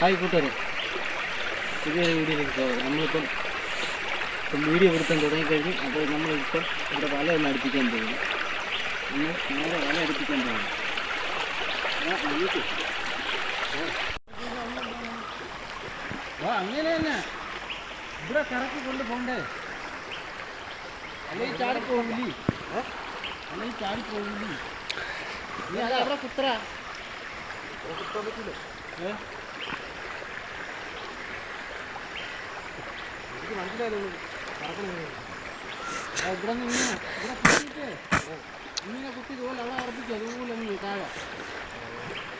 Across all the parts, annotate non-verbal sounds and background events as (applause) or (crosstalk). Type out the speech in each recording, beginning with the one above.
Hi കൂട്ടുകാരെ പുതിയ വീഡിയോയിലേക്ക് സ്വാഗതം. നമ്മളിപ്പം ഇപ്പം വീഡിയോ പിടുത്തം തുടങ്ങിക്കഴിഞ്ഞു. അപ്പോൾ നമ്മളിപ്പം ഇവിടെ വല ഒന്ന് അടുപ്പിക്കാൻ പോകുന്നു. നമ്മൾ നേരെ വല അടുപ്പിക്കാൻ പോകുന്നു. അങ്ങനെ തന്നെ. ഇവിടെ കറക്കി കൊണ്ട് പോണ്ടേ? അല്ലെങ്കിൽ ചാടി പോകില്ലേ അല്ലെങ്കിൽ ചാടി പോകില്ലേ നീ അത് അവിടെ കുത്തറ. ഏ എനിക്ക് മനസ്സിലായല്ലോ ഇവിടെ നിന്ന് ഇവിടെ കുത്തിയിട്ട് ഇങ്ങനെ കുത്തി ഇതുപോലെ അവിടെ ഉറപ്പിച്ചു അതുപോലെ അങ്ങ് താഴെ.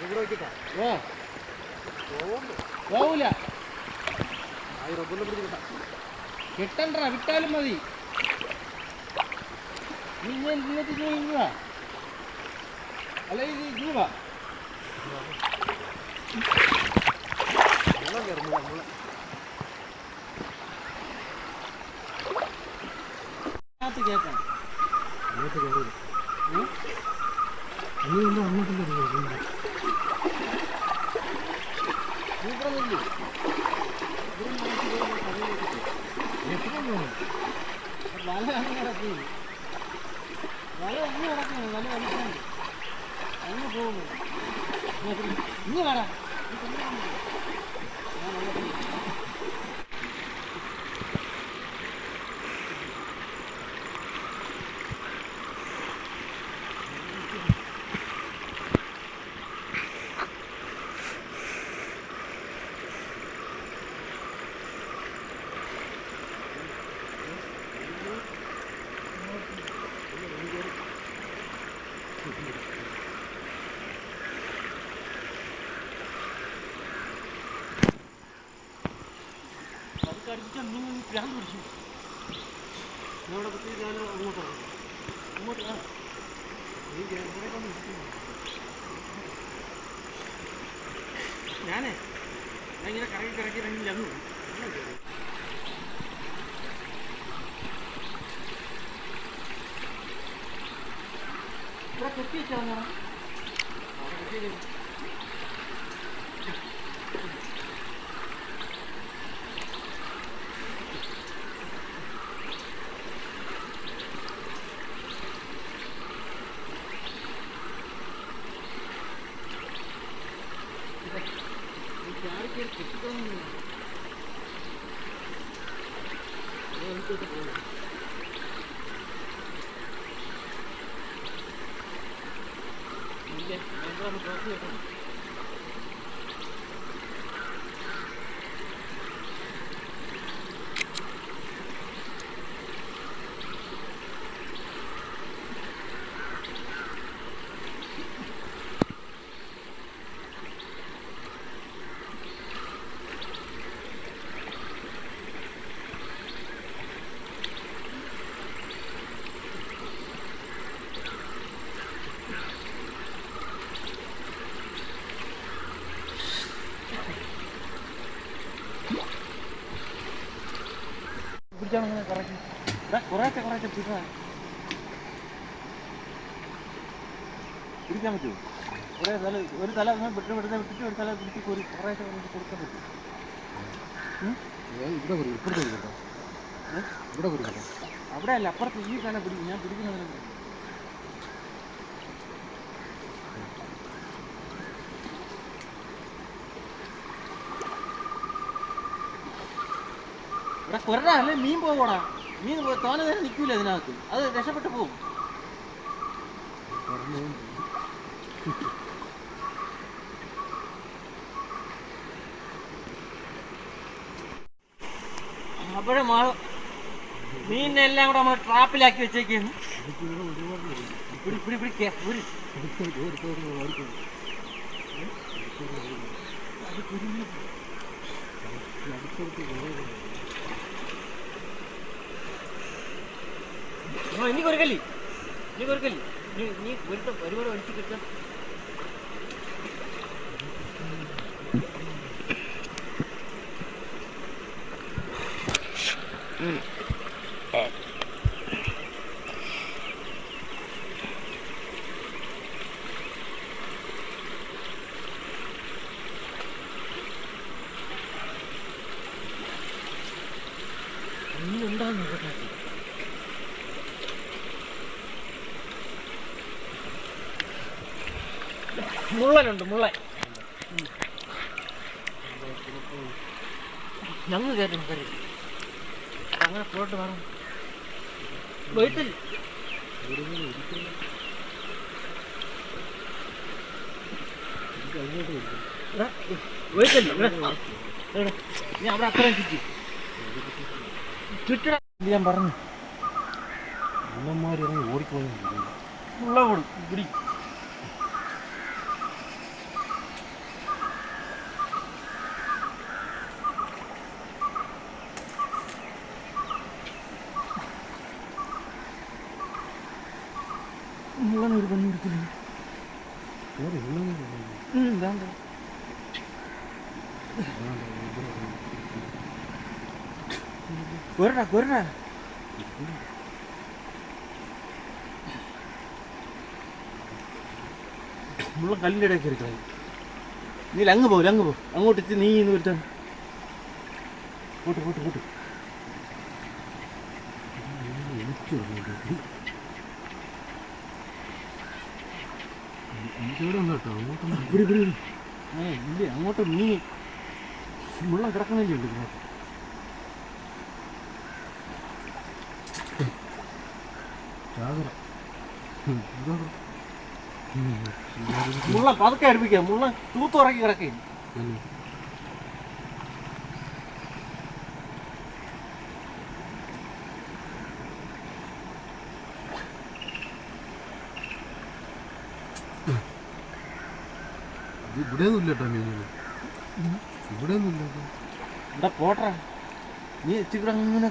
ഇവിടെ വെച്ചിട്ടാ? ഓ. പോവില്ല ആ റബ്ബറിനെ പിടിച്ച് കിട്ടാം വിട്ടാലും മതി. നീ ഇങ്ങനെ ഇങ്ങോട്ട് ഇങ്ങനെ ഇങ്ങുക അല്ല ഇത് ഇങ്ങുക വെള്ളം നമ്മളെ അതിനകത്ത് കേൾക്കണം അങ്ങോട്ട് കയറില്ല ഉം? ഇനി ഒന്നും അങ്ങോട്ടും കയറില്ല നീ ഇവിടെ നില്ല്. ഇവിടെ നോക്കി ഇവിടെ കടയിലേക്ക് പോ. എത്ര വേണം വല അങ്ങ് കിടക്കുന്നു വല അങ്ങ് കിടക്കുന്നു വല വലിക്കുന്നു അങ്ങ് പോകുന്നു ഇങ്ങ് വേടാ അതൊക്കെ അടിച്ചാൽ നീ ഭ്രാന്ത് പിടിച്ചു. ഇവിടെ കുത്തി ഞാൻ അങ്ങോട്ട് ഇറങ്ങും. അങ്ങോട്ട് ആ നീ ഇവിടെ ഇരിക്കുന്നു. ഞാനേ ഞാൻ ഇങ്ങനെ കറങ്ങി കറങ്ങി ഇറങ്ങി ഞങ്ങു ഇവിടെ കുത്തി വെച്ചാൽ പിടിച്ചാണ് ഇങ്ങനെ കറക്കി കുറേശ്ശെ കുറേശ്ശെ പിടിച്ചാൽ പിടിക്കാൻ പറ്റുമോ? ഒരേ തല ഒരു തല വിട്ട് വിടുന്ന വിട്ടിട്ട് ഒരു തല പിടിച്ച് ഒരു കുറേശ്ശെ നമുക്ക് കൊടുക്കാൻ പറ്റും. ഇവിടെ ഇവിടെ അവിടെ അല്ല അപ്പുറത്ത് ഈ തല പിടിക്കും ഞാൻ പിടിക്കുന്നതിന് ഇവിടെ കുരടാ മീൻ പോകൂടാ മീൻ തോന നേരം നിൽക്കൂല അതിനകത്ത്. അത് രക്ഷപ്പെട്ടു പോകും. അപ്പോഴും മീനെല്ലാം കൂടെ നമ്മൾ ട്രാപ്പിലാക്കി വെച്ചേക്കുന്നു. എനിക്ക് ഇവിടെ ഒരുപാട് വരും പിടി പിടി പിടിക്കുക ഒരു അടുത്തോട്ട് ഓടിപ്പോയി ഓടിപ്പോയി അടുത്തോട്ട് വേറെ ആ, ഇനി കൊരുക്കല്ലി നീ കൊരുക്കല്ലി നീ നീ ഒരുത്തം ഒരുപാട് വലിച്ചു കിട്ടാം. മീനുണ്ടാകുന്നു കേട്ടോ മുള്ളനുണ്ട് മുള്ളൻ. ഞങ്ങൾ കയറി കയറി. അങ്ങനെ പോയിട്ട് വേണം വീട്ടിൽ ഞാൻ അവിടെ അത്രയും ചുറ്റി. ചുറ്റട ഞാൻ പറഞ്ഞു. മുള്ള കൊടു പിടി മുള്ളനെ ഒരു പണി എല്ലാം കൊരടാ കൊരടാ. മുള്ള കല്ലിന്റെ ഇടയിൽ കയറി കളയും. നീ അങ്ങ് പോ അങ്ങ് പോ. അങ്ങോട്ട് എത്തി നീ ഇന്ന് വരുത്താണ് കൂട്ട് കൂട്ട് കൂട്ട് എനിക്കിവിടെ ഉണ്ട് കേട്ടോ അങ്ങോട്ടൊന്നും പിടി പിടി പിടി. ഏ ഇല്ല? അങ്ങോട്ട് നീ മുള്ള കിടക്കുന്നില്ലേ. ചാകര മുള്ള പതുക്കെ അടുപ്പിക്കുക മുള്ള തൂത്തുറക്കി കിടക്കേ. ഇവിടെ ഒന്നും ഇല്ല കേട്ടോ മീനുകൾ ഇവിടെ ഒന്നും എന്താ നീ എത്തിക്കൂടെ അങ്ങനെ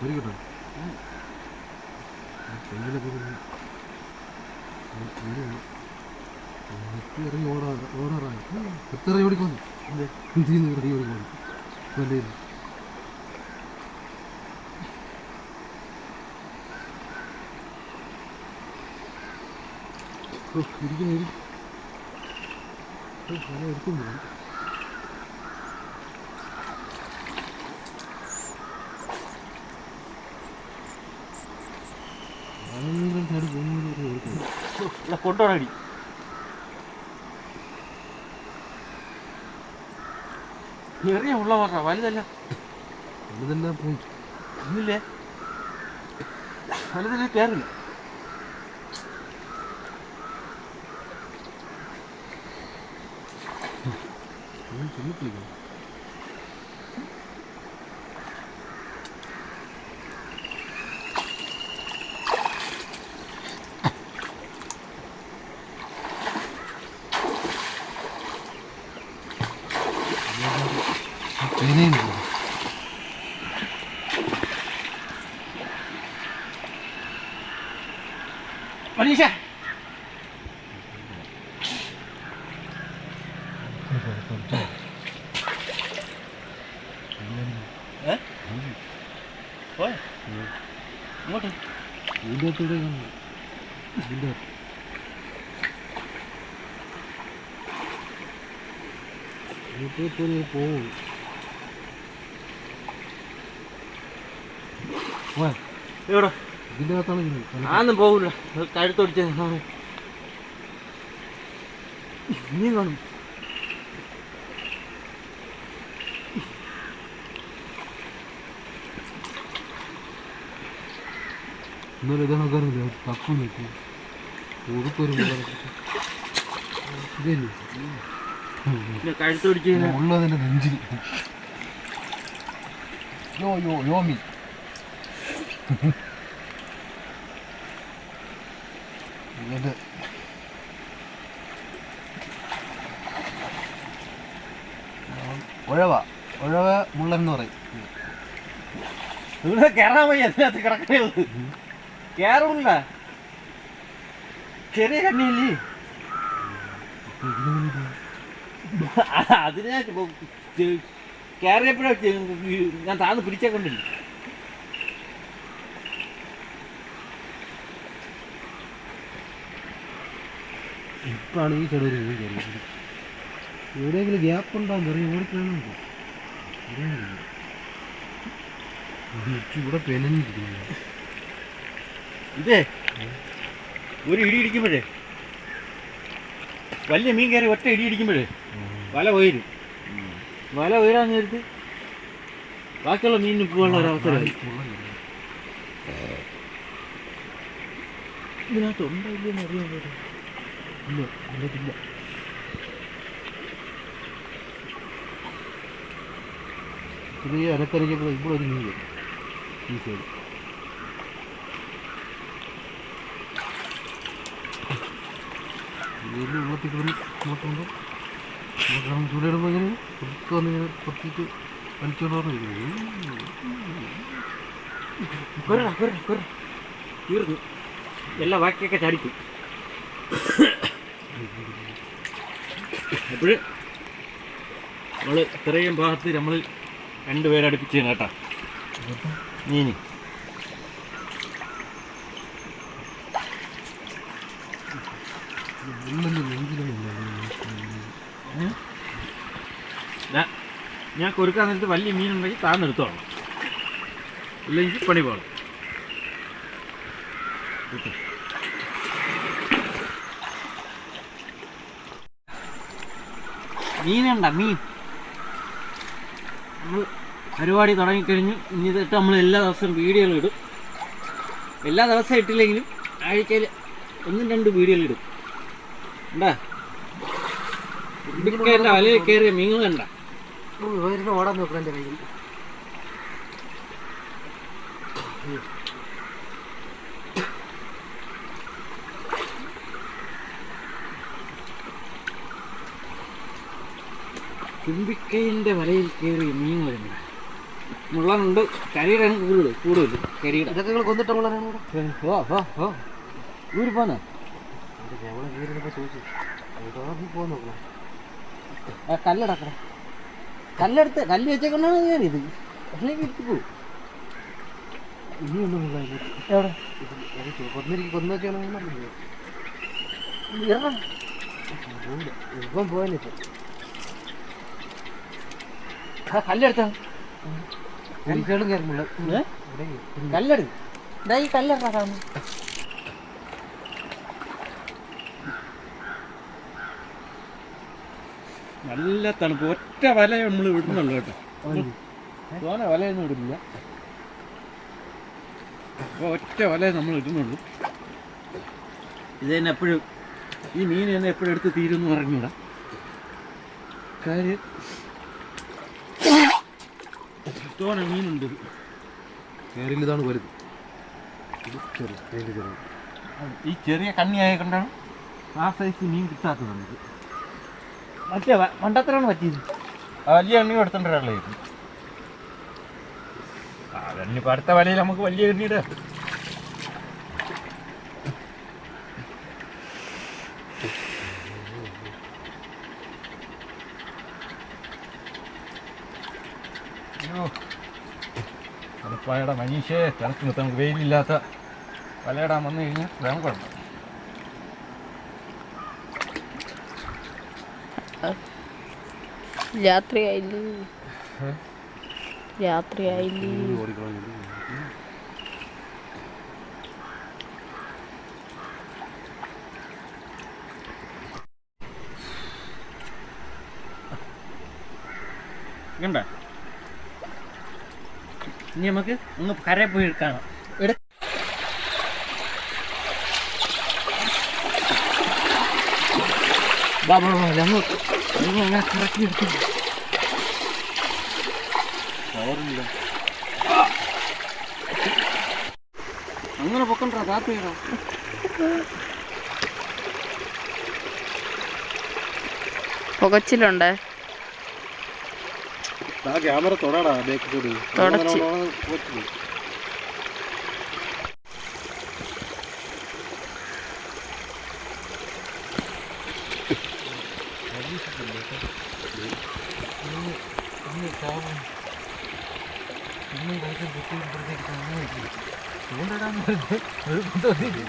ഒരു കേട്ടോ ഇറങ്ങി ഓടാ ഓടാറായി എത്ര ഓടിക്കുന്നു? എന്ത്? ഇറങ്ങി ഓടിക്കുന്നു. നല്ല ഇരിക്കുന്നു ഇരി ഇവിടെ കൊണ്ടുപോകണടി ചെറിയ ഉള്ള പറഞ്ഞ വലുതല്ല. വലുതല്ല പോയി ഇന്നില്ലേ വലുതല്ല കയറില്ല Muito incrível. ഇപ്പോൾ പോകും എവിടെ ഇതിന്റെ അകത്താണ് ഇത്. ആന്നും പോകില്ല കഴുത്തൊടിച്ച് നീ കാണും ഇന്നലെ ഇതാണ് കയറില്ല തക്കു നിൽക്കും ഉടുപ്പൊരു ഇതല്ലേ കഴുത്തൊടിച്ച് ഉള്ളതിന്റെ നെഞ്ചിൽ. യോ യോ യോമി. ഉഴവ ഉഴവ മുള്ളൻ എന്ന് പറയും. ഇവിടെ കയറാൻ വയ്യ അതിനകത്ത് കിടക്കണേ കയറില്ല ചെറിയ കണ്ണിയല്ലേ (laughs) അതിനെ കയറിയപ്പോഴേ ഞാൻ താന്ന് പിടിച്ചേക്കൊണ്ടില്ല ഇപ്പാണ് ഈ ചെറിയ എവിടെയെങ്കിലും ഗ്യാപ്പ് ഉണ്ടാവും ചെറിയ ഓടിക്കണം ഇവിടെ പെനഞ്ഞിരിക്കുന്നു. ഇതേ ഒരു ഇടി ഇടിക്കുമ്പോഴേ വലിയ മീൻ കയറി ഒറ്റ ഇടി ഇടിക്കുമ്പോഴേ. വല ഉയരും വല ഉയരാൻ നേരത്ത് ബാക്കിയുള്ള മീനിന് പോകാനുള്ള ഒരു അവസരമായി ഇതിനകത്ത് ഉണ്ടോ ഇല്ലെന്ന് അറിയാൻ ഇല്ല ചെറിയ അരക്കരയ്ക്കുള്ള ഇവിടെ ഒരു മീൻ ഈ സൈഡ്. വെള്ളത്തിൽ കയറി നോക്കുമ്പോൾ നമുക്ക് ചൂടിടുമ്പോൾ ഇങ്ങനെ പുറത്ത് വന്നിങ്ങനെ പുറത്തേക്ക് വലിച്ചോണ്ട് പറഞ്ഞിരിക്കുന്നത് കൊറ കൊറ. കൊറ തീർന്നു. എല്ലാ ബാക്കിയൊക്കെ ചാടിക്കും അപ്പോൾ നമ്മൾ ഇത്രയും ഭാഗത്ത് നമ്മൾ രണ്ടുപേരെ അടുപ്പിച്ച് കേട്ടാ. മീന് വെള്ളം നെഞ്ചിലൊന്നും ഞാൻ- ഞാൻ കൊടുക്കാൻ നേരത്ത് വലിയ മീനുണ്ടെങ്കിൽ താന്നെടുത്തോളാം ഇല്ലെങ്കിൽ പണി പോകണം. മീനുണ്ട മീൻ നമ്മൾ പരിപാടി തുടങ്ങിക്കഴിഞ്ഞു ഇനി തൊട്ട് നമ്മൾ എല്ലാ ദിവസവും വീഡിയോകൾ ഇടും. എല്ലാ ദിവസവും ഇട്ടില്ലെങ്കിലും ആഴ്ചയിൽ ഒന്നും രണ്ട് വീഡിയോകൾ ഇടും. ഉണ്ടാ ഇടുക്കേന്റെ വലയിൽ കയറിയ മീൻ കണ്ട. വരുന്ന ഓടാൻ നോക്കണം എന്റെ കയ്യിൽ. വലയിൽ കയറിയ മീൻ വരുന്നത് മുള്ളുണ്ട് കരിയുടെ കൂടുതൽ കൂടുതൽ കരിയുടെ. ഇതൊക്കെ നിങ്ങൾ കൊന്നിട്ടുള്ളതാണ് ഇവിടെ? ഓ ഓ ഓ ഊരി പോന്ന. ചോദിച്ചു. പോകുന്നു കല്ലടക്കട കല്ലെടുത്ത് കല്ല് വെച്ചേക്കൊണ്ടാണ് കയറിയത് അല്ലെങ്കിൽ എടുത്ത് പോകും ഇനിയൊന്നുമില്ല എവിടെ? കൊന്നിരിക്കും കൊന്നു അറിയില്ല ഇറങ്ങ. ഇപ്പം കല്ലെടുത്ത? കല്ലെടുത്ത് ഇതാ ഈ കല്ലെടുത്താ കാണുന്നു നല്ല തണുപ്പ്. ഒറ്റ വല നമ്മൾ വിടുന്നുള്ളു കേട്ടോ. തോനെ വലയൊന്നും ഇടുന്നില്ല. അപ്പോൾ ഒറ്റ വല നമ്മൾ ഇടുന്നുള്ളൂ. ഇത് തന്നെ എപ്പോഴും ഈ മീൻ തന്നെ എപ്പോഴും എടുത്ത് തീരുമെന്ന് പറഞ്ഞൂടാ. കാര്യം തോനെ മീനുണ്ട്. ഇത്. വരുത് വലുത് ഈ ചെറിയ കണ്ണിയായ കൊണ്ടാണ് ആ സൈസ് മീൻ കിട്ടാത്തത് നമുക്ക്. മറ്റേ മണ്ടത്തരാണ് പറ്റിയത്. വലിയ എണ്ണി എടുത്തോണ്ടല്ലേ ആ കണ്ണിപ്പോൾ അടുത്ത വലയിൽ നമുക്ക് വലിയ എണ്ണിയുടെ മനീഷേ തണുപ്പ് നിർത്താൻ വെയിലില്ലാത്ത വലയിടാൻ വന്നു കഴിഞ്ഞാൽ വേണം കുഴപ്പം. രാത്രിയായില്ലേ? രാത്രിയായില്ലേ? കണ്ട ഇനി നമുക്ക് ഒന്ന് കരയിൽ പോയി കാണാം എടു വാ, ഇത് അങ്ങനെ കറക്കി എടുത്തു. പവറില്ല അങ്ങനെ പൊക്കണ്ടാ താത്ത പുകച്ചിലുണ്ട്. ആ ക്യാമറ തൊടാടാ ബാക്ക് കൂടി തുടച്ച്.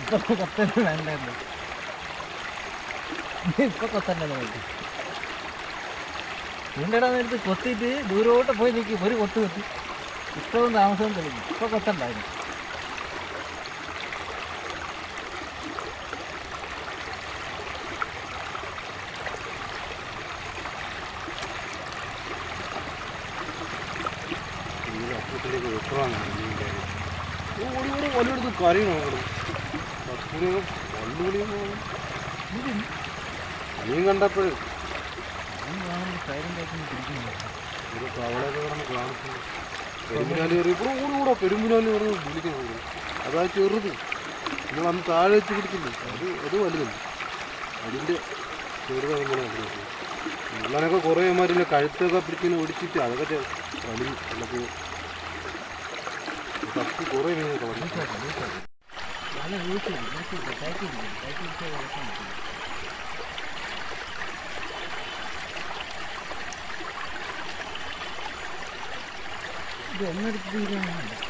ഇപ്പൊ കൊത്തന്നെ വേണ്ടല്ലോ ഇപ്പൊ കൊത്തന്നെ നോക്കി ചൂണ്ടയിടാൻ നേരത്ത് ദൂരോട്ട് പോയി നിൽക്കും ഒരു കൊത്ത് കൊത്തി ഇഷ്ടവും താമസം തെളിഞ്ഞു ഇപ്പൊ കൊത്തണ്ടായിരുന്നു അപ്പത്തിലേക്ക് വെട്ടറാണ് ഓടി ഓടി വല്ലുവിളിയും മീൻ കണ്ടപ്പോഴും. ഒരു കവളയൊക്കെ കിടന്ന് കാണിച്ചു പെരുമ്പിനാലി കയറി. ഇവിടെ ഓടുകൂടാ പെരുമ്പിനാലി പറഞ്ഞ് വിളിക്കുന്നു അതാ ചെറുത്. നിങ്ങൾ അന്ന് താഴെ വെച്ച് പിടിച്ചില്ലേ അത് അത് വലുതല്ല. അതിന്റെ ചെറുതാണ് ഇങ്ങനെ കണ്ടിരുന്നത്. മുള്ളനൊക്കെ കുറേ മാതിരി കഴുത്തൊക്കെ പിടിക്കുന്ന ഒടിച്ചിട്ട് അതൊക്കെ വലിയ കത്തി കുറേ കളഞ്ഞു നല്ല വീട്ടിൽ കയറ്റി കയറ്റി ഇത് ഒന്നെടുത്ത് തീരുമാനമുണ്ട്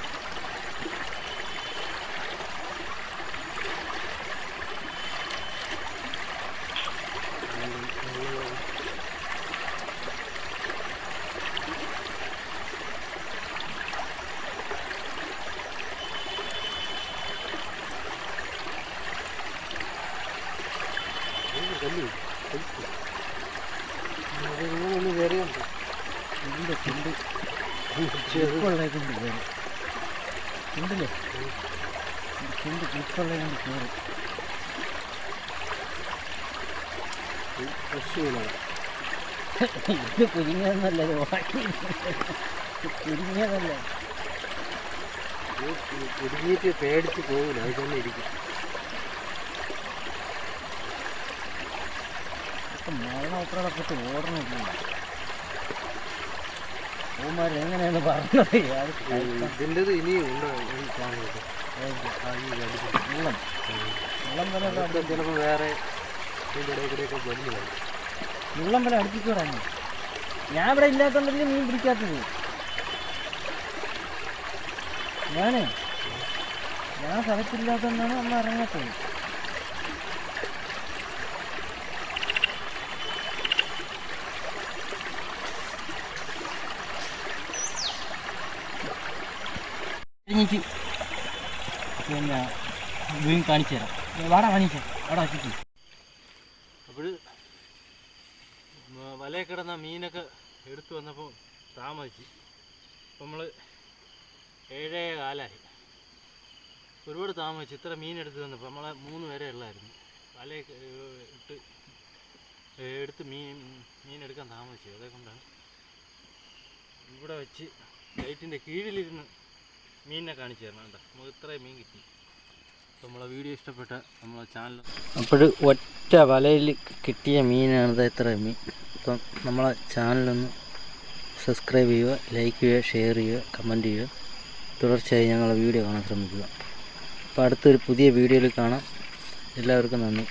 ചുണ്ട് ക്ലിപ്പുള്ളേക്കൊണ്ട് കയറും ഇത് കുരുങ്ങിയതെന്നല്ല ഇത് ഉണക്കി കുരുങ്ങിയതല്ല. കുരുങ്ങിയിട്ട് പേടിച്ച് പോകില്ല അത് തന്നെ ഇരിക്കും. മരണോത്രടപ്പെട്ട് ഓടണില്ല ഓമാർ എങ്ങനെയാണ് പറഞ്ഞത് ഇതിന്റെത് ഇനിയും ഉണ്ടോ? കാണുന്നത്. വെള്ളം വെള്ളം അതൊക്കെ ചിലപ്പോൾ വേറെ വെള്ളം വരെ അടുപ്പിക്കൂടാണ് ഞാൻ ഇവിടെ ഇല്ലാത്തതുകൊണ്ടല്ലേ മീൻ പിടിക്കാത്തത്. ഞാനേ ഞാൻ സ്ഥലത്തില്ലാത്തതുകൊണ്ടാണ് അമ്മ ഇറങ്ങാത്തത്. എനിക്ക് പിന്നെ വീണ്ടും കാണിച്ചു തരാം. വാടാ കാണിച്ചു വാടാ വെച്ചിട്ട് അപ്പോൾ വലയിൽ കിടന്ന മീനൊക്കെ എടുത്തു വന്നപ്പോൾ താമസിച്ച്. അപ്പം നമ്മൾ ഏഴേ കാലായി. ഒരുപാട് താമസിച്ച്. ഇത്ര മീൻ എടുത്ത് വന്നപ്പോൾ നമ്മളെ മൂന്ന് പേരെ ഉള്ളായിരുന്നു. വല ഇട്ട് എടുത്ത് മീൻ എടുക്കാൻ താമസിച്ചു. അതേകൊണ്ടാണ് ഇവിടെ വെച്ച് ലൈറ്റിന്റെ കീഴിലിരുന്ന് മീനിനെ കാണിച്ചു തരണം കേട്ടോ നമുക്ക് ഇത്രയും മീൻ കിട്ടി. നമ്മളെ വീഡിയോ ഇഷ്ടപ്പെട്ട നമ്മളെ ചാനൽ അപ്പോൾ ഒറ്റ വലയിൽ കിട്ടിയ മീനാണ് ഇത്രയും മീൻ. അപ്പം നമ്മളെ ചാനലൊന്ന് സബ്സ്ക്രൈബ് ചെയ്യുക ലൈക്ക് ചെയ്യുക ഷെയർ ചെയ്യുക കമന്റ് ചെയ്യുക. തുടർച്ചയായി ഞങ്ങളെ വീഡിയോ കാണാൻ ശ്രമിക്കുക. അപ്പോൾ അടുത്തൊരു പുതിയ വീഡിയോയിൽ കാണാം. എല്ലാവർക്കും നന്ദി.